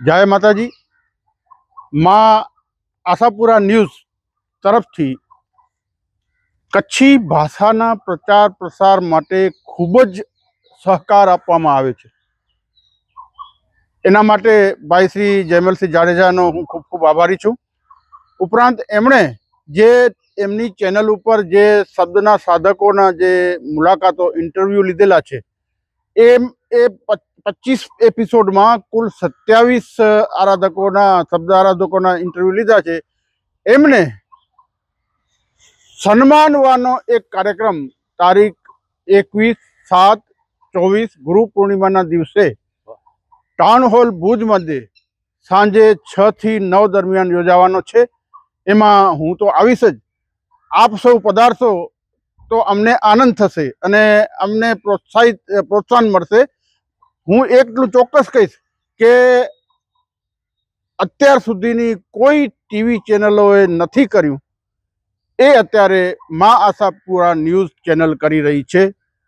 જય માતાજી. માં આશાપુરા ન્યૂઝ તરફથી કચ્છી ભાષાના પ્રચાર પ્રસાર માટે ખૂબ જ સહકાર આપવામાં આવે છે. એના માટે ભાઈ શ્રી જયમલસિંહ જાડેજાનો હું ખૂબ ખૂબ આભારી છું. ઉપરાંત એમણે જે એમની ચેનલ ઉપર જે શબ્દના સાધકોના જે મુલાકાતો, ઇન્ટરવ્યૂ લીધેલા છે, એમ એ પચીસ એપિસોડમાં કુલ સત્યાવીસ આરાધકોના શબ્દ આરાધકોના ઇન્ટરવ્યૂ લીધા છે. એમને સન્માનવાનો એક કાર્યક્રમ તારીખ એકવીસ સાત ચોવીસ ગુરુ પૂર્ણિમાના દિવસે ટાઉન હોલ ભુજ મધ્યે સાંજે છ થી નવ દરમિયાન યોજાવાનો છે. એમાં હું તો આવીશ જ. આપ સૌ પધારશો તો અમને આનંદ થશે અને અમને પ્રોત્સાહિત, પ્રોત્સાહન મળશે. હું એટલું ચોક્કસ કહીશ કે અત્યાર સુધીની કોઈ ટીવી ચેનલોએ નથી કર્યું. એ અત્યારે મા આશાપુરા ન્યૂઝ ચેનલ કરી રહી છે.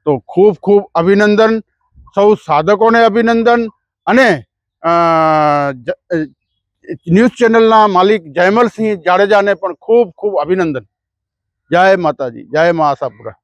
તો ખૂબ ખૂબ અભિનંદન. સૌ સાધકોને અભિનંદન. અને ન્યૂઝ ચેનલના માલિક જયમલસિંહ જાડેજાને પણ ખૂબ ખૂબ અભિનંદન. જય માતાજી. જય મા આશાપુરા.